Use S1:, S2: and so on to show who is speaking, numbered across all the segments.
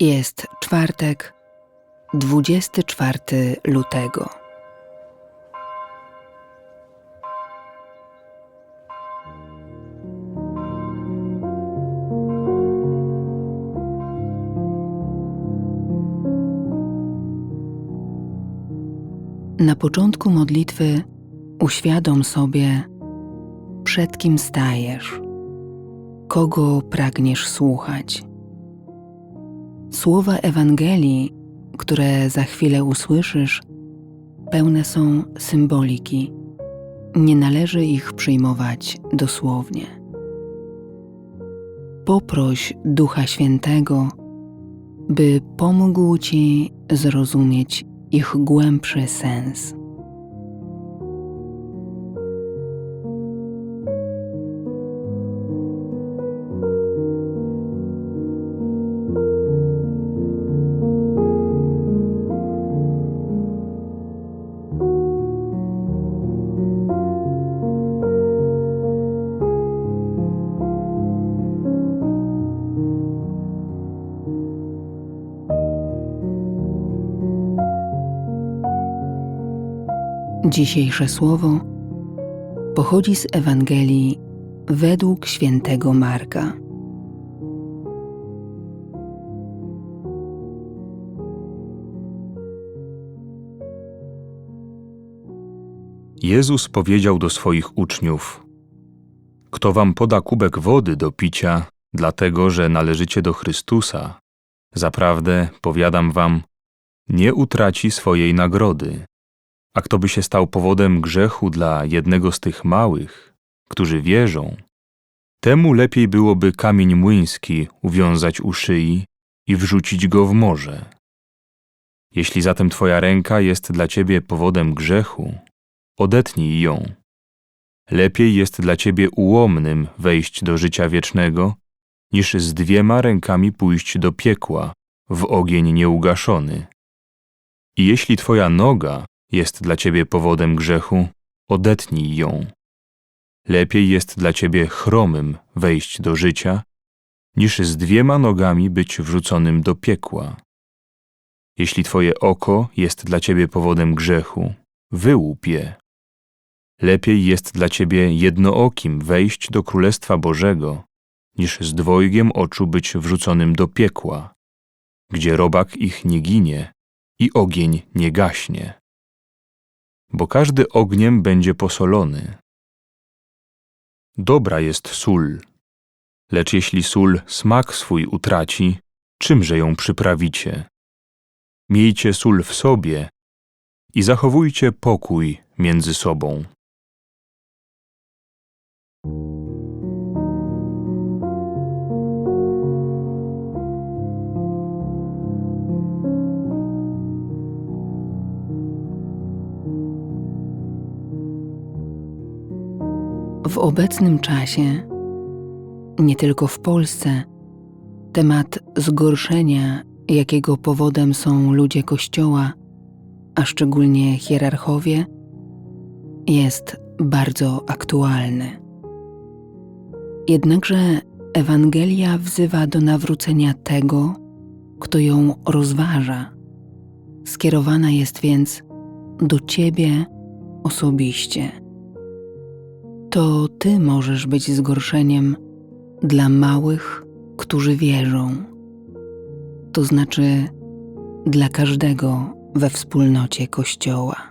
S1: Jest czwartek, 24 lutego. Na początku modlitwy uświadom sobie, przed kim stajesz, kogo pragniesz słuchać. Słowa Ewangelii, które za chwilę usłyszysz, pełne są symboliki. Nie należy ich przyjmować dosłownie. Poproś Ducha Świętego, by pomógł ci zrozumieć ich głębszy sens. Dzisiejsze słowo pochodzi z Ewangelii według świętego Marka.
S2: Jezus powiedział do swoich uczniów: Kto wam poda kubek wody do picia, dlatego że należycie do Chrystusa, zaprawdę powiadam wam, nie utraci swojej nagrody. A kto by się stał powodem grzechu dla jednego z tych małych, którzy wierzą, temu lepiej byłoby kamień młyński uwiązać u szyi i wrzucić go w morze. Jeśli zatem twoja ręka jest dla ciebie powodem grzechu, odetnij ją. Lepiej jest dla ciebie ułomnym wejść do życia wiecznego, niż z dwiema rękami pójść do piekła, w ogień nieugaszony. I jeśli twoja noga jest dla ciebie powodem grzechu, odetnij ją. Lepiej jest dla ciebie chromym wejść do życia, niż z dwiema nogami być wrzuconym do piekła. Jeśli twoje oko jest dla ciebie powodem grzechu, wyłup je. Lepiej jest dla ciebie jednookim wejść do Królestwa Bożego, niż z dwojgiem oczu być wrzuconym do piekła, gdzie robak ich nie ginie i ogień nie gaśnie bo każdy ogniem będzie posolony. Dobra jest sól, lecz jeśli sól smak swój utraci, czymże ją przyprawicie? Miejcie sól w sobie i zachowujcie pokój między sobą.
S1: Obecnym czasie, nie tylko w Polsce, temat zgorszenia, jakiego powodem są ludzie Kościoła, a szczególnie hierarchowie, jest bardzo aktualny. Jednakże Ewangelia wzywa do nawrócenia tego, kto ją rozważa. Skierowana jest więc do Ciebie osobiście to Ty możesz być zgorszeniem dla małych, którzy wierzą, to znaczy dla każdego we wspólnocie Kościoła.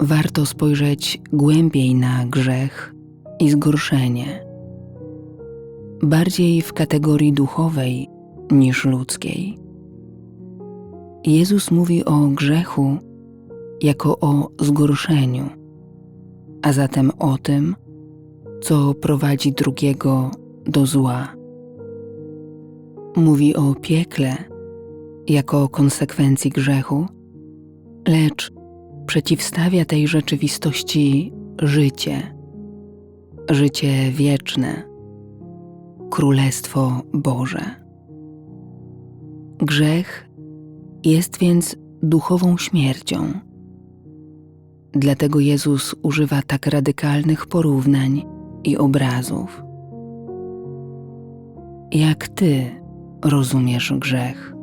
S1: Warto spojrzeć głębiej na grzech i zgorszenie, bardziej w kategorii duchowej niż ludzkiej. Jezus mówi o grzechu jako o zgorszeniu, a zatem o tym, co prowadzi drugiego do zła. mówi o piekle jako konsekwencji grzechu, lecz przeciwstawia tej rzeczywistości życie, życie wieczne, Królestwo Boże. Grzech jest więc duchową śmiercią. Dlatego Jezus używa tak radykalnych porównań i obrazów. Jak Ty rozumiesz grzech?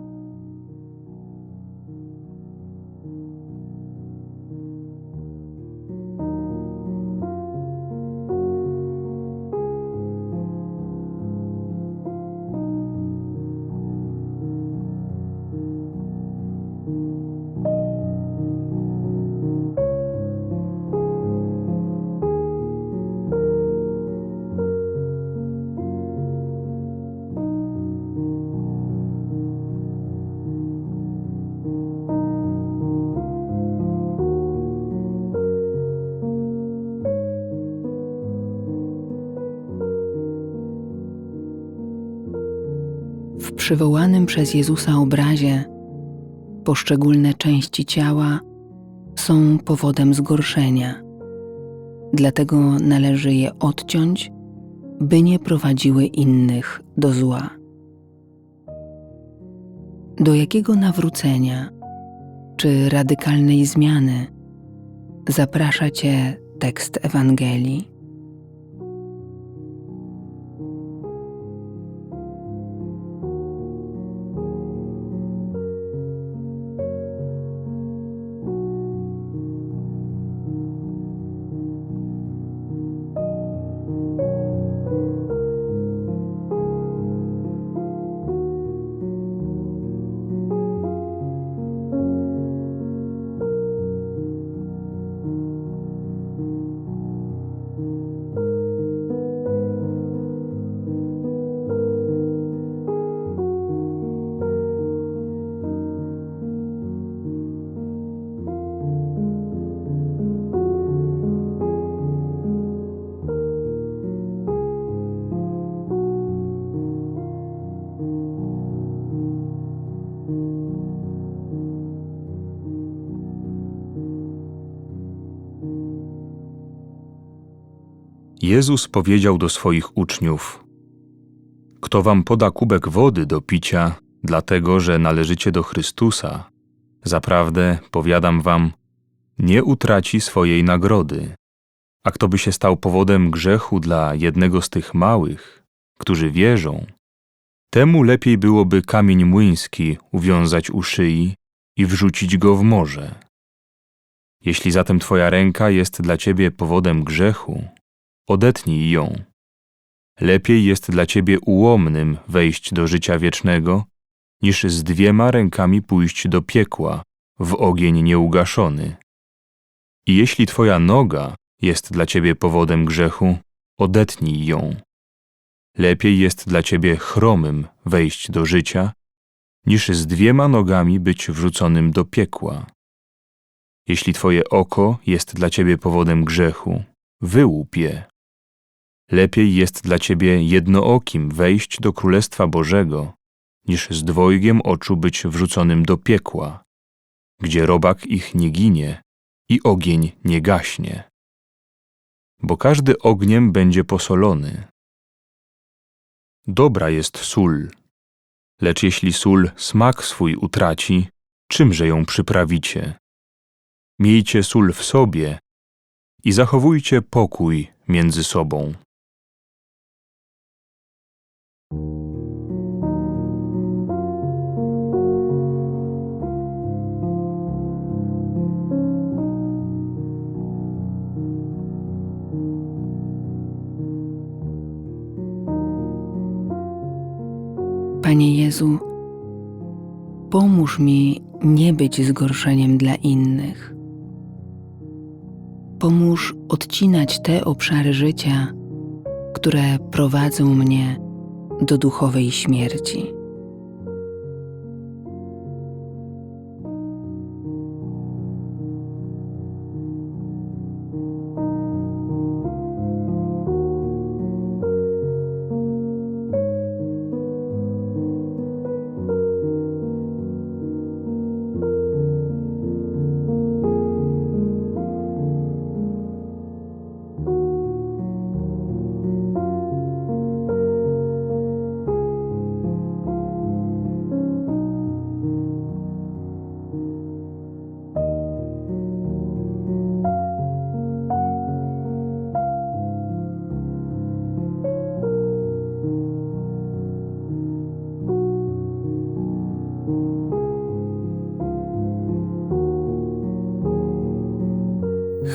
S1: Przywołanym przez Jezusa obrazie poszczególne części ciała są powodem zgorszenia. Dlatego należy je odciąć, by nie prowadziły innych do zła. Do jakiego nawrócenia czy radykalnej zmiany zaprasza Cię tekst Ewangelii?
S2: Jezus powiedział do swoich uczniów: Kto wam poda kubek wody do picia, dlatego że należycie do Chrystusa, zaprawdę powiadam wam, nie utraci swojej nagrody. A kto by się stał powodem grzechu dla jednego z tych małych, którzy wierzą, temu lepiej byłoby kamień młyński uwiązać u szyi i wrzucić go w morze. Jeśli zatem twoja ręka jest dla ciebie powodem grzechu, odetnij ją. Lepiej jest dla ciebie ułomnym wejść do życia wiecznego, niż z dwiema rękami pójść do piekła, w ogień nieugaszony. I jeśli twoja noga jest dla ciebie powodem grzechu, odetnij ją. Lepiej jest dla ciebie chromym wejść do życia, niż z dwiema nogami być wrzuconym do piekła. Jeśli twoje oko jest dla ciebie powodem grzechu, wyłup je. Lepiej jest dla ciebie jednookim wejść do Królestwa Bożego, niż z dwojgiem oczu być wrzuconym do piekła, gdzie robak ich nie ginie i ogień nie gaśnie. Bo każdy ogniem będzie posolony. Dobra jest sól, lecz jeśli sól smak swój utraci, czymże ją przyprawicie? Miejcie sól w sobie i zachowujcie pokój między sobą.
S1: Panie Jezu, pomóż mi nie być zgorszeniem dla innych. Pomóż odcinać te obszary życia, które prowadzą mnie do duchowej śmierci.